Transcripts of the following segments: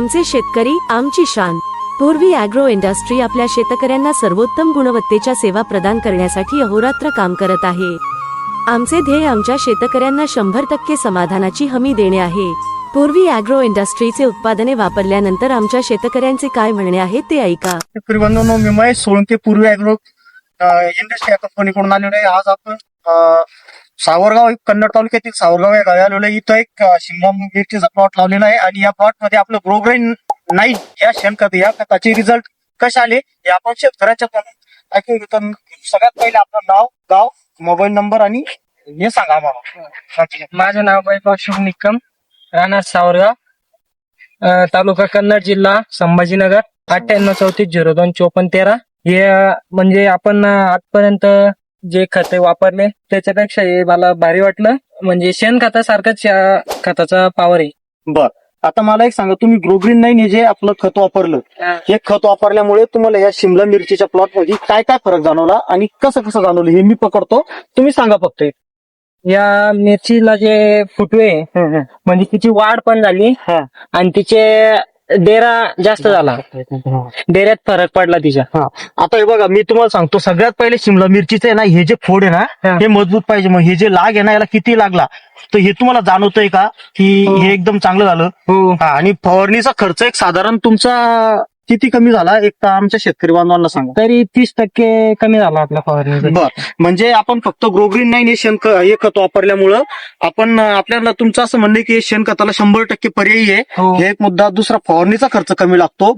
आमचे शेतकरी आमची शान. पूर्वी अॅग्रो इंडस्ट्री आपल्या शेतकऱ्यांना सर्वोत्तम गुणवत्तेच्या सेवा प्रदान करण्यासाठी अहोरात्र काम करत आहे. आमचे ध्येय आमच्या शेतकऱ्यांना शंभर टक्के समाधानाची हमी देणे आहे. पूर्वी अॅग्रो इंडस्ट्रीचे उत्पादने वापरल्यानंतर आमच्या शेतकऱ्यांचे काय म्हणणे आहे ते ऐका. शेतकरी मी महेश सोळंके पूर्वी अॅग्रो इंडस्ट्री या कंपनीकडून आलेलो आहे. आज आपण सावरगाव कन्नड तालुक्यातील सावरगाव या गावी आलेलं इथं एक शिमला प्लॉट लावलेला आहे आणि या प्लॉटमध्ये आपलं ग्रोग्रेन नाईन या शेणखत या खताचे रिझल्ट कसे आले हे आपण शेतकऱ्याच्या तोंडून सगळ्यात पहिले आपलं नाव गाव मोबाईल नंबर आणि हे सांगा आम्हाला. माझं नाव वैभव शुभ निकम राहणार सावरगाव तालुका कन्नड जिल्हा संभाजीनगर अठ्ठ्याण्णव चौतीस झिरो दोन चोपन्न तेरा. हे म्हणजे आपण आजपर्यंत जे खते वापरले त्याच्यापेक्षा हे मला भारी वाटलं. म्हणजे शेणखतासारखंच या खताचा पॉवर आहे. बर. आता मला एक सांगा तुम्ही ग्रोग्रीन नाईन हे जे आपलं खत वापरलं हे. खत वापरल्यामुळे तुम्हाला या शिमला मिरचीच्या प्लॉटमध्ये काय काय फरक जाणवला आणि कसं कसं जाणवलं हे मी पकडतो. तुम्ही सांगा फक्त एक. या मिरचीला जे फुटवे आहे, म्हणजे तिची वाढ पण झाली हा. आणि तिचे डेरा जास्त झाला. डेऱ्यात फरक पडला तिच्या. आता हे बघा मी तुम्हाला सांगतो सगळ्यात पहिले शिमला मिरचीचं आहे ना हे जे फोड आहे ना हा. मजबूत पाहिजे. मग हे जे लाग आहे ना याला किती लागला? तर हे तुम्हाला जाणवतंय का की हो. हे एकदम चांगलं झालं? हो. हा, आणि फवारणीचा खर्च एक साधारण तुमचा किती कमी झाला? एक तर आमच्या शेतकरी बांधवांना सांगा. तरी तीस टक्के कमी झाला आपल्या फवारणीचा बर. म्हणजे आपण फक्त ग्रोग्रीन नाईन हे शेणख हे खत वापरल्यामुळं आपण आपल्याला तुमचं असं म्हणणं की शेणखताला शंभर टक्के पर्यायी आहे. हो. हे एक मुद्दा दुसरा फवारणीचा खर्च कमी लागतो.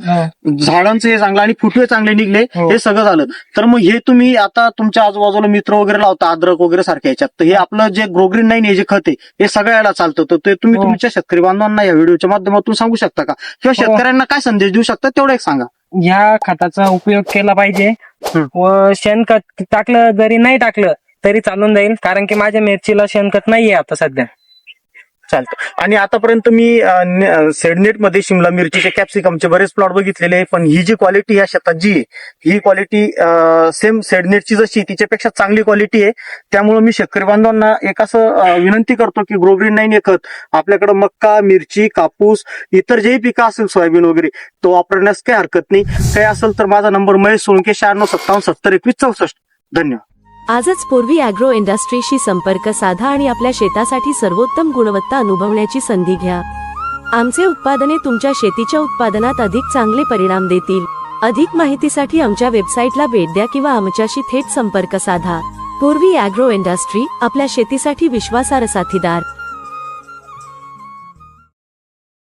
झाडांचं हे चांगलं आणि फुटवे चांगले निघले हो. हे सगळं झालं. तर मग हे तुम्ही आता तुमच्या आजूबाजूला मित्र वगैरे लावता अद्रक वगैरे सारख्या याच्यात तर हे आपलं जे ग्रोग्रीन नाईन हे जे खत आहे हे सगळ्याला चालतं. तर ते तुम्ही हो. तुमच्या शेतकरी बांधवांना या व्हिडिओच्या माध्यमातून सांगू शकता का? किंवा. शेतकऱ्यांना काय संदेश देऊ शकता तेवढं सांगा. ह्या खताचा उपयोग केला पाहिजे. व शेणखत टाकलं जरी नाही टाकलं तरी चालून जाईल. कारण की माझ्या मिरचीला शेणखत नाहीये आता सध्या. चालतं. आणि आतापर्यंत मी सेडनेटमध्ये शिमला मिरचीचे कॅप्सिकमचे बरेच प्लॉट बघितलेले आहे पण ही जी क्वालिटी ह्या शेतात जी आहे ही क्वालिटी सेम सेडनेटची जशी तिच्यापेक्षा चांगली क्वालिटी आहे. त्यामुळे मी शेतकरी बांधवांना एक असं विनंती करतो की ग्रोग्रीन नाईन हे खत आपल्याकडे मक्का मिरची कापूस इतर जेही पिकं असेल सोयाबीन वगैरे तो वापरण्यास काही हरकत नाही. काही असेल तर माझा नंबर महेश सोळके शहाण्णव सत्तावन्न सत्तर एकवीस चौसष्ट. धन्यवाद. आजच पूर्वी अॅग्रो इंडस्ट्रीशी संपर्क साधा आणि आपल्या शेतासाठी सर्वोत्तम गुणवत्ता अनुभवण्याची संधी घ्या. आमचे उत्पादने तुमच्या शेतीच्या उत्पादनात अधिक चांगले परिणाम देतील. अधिक माहितीसाठी आमच्या वेबसाईटला भेट द्या किंवा आमच्याशी थेट संपर्क साधा. पूर्वी अॅग्रो इंडस्ट्री आपल्या शेतीसाठी विश्वासार्ह साथीदार.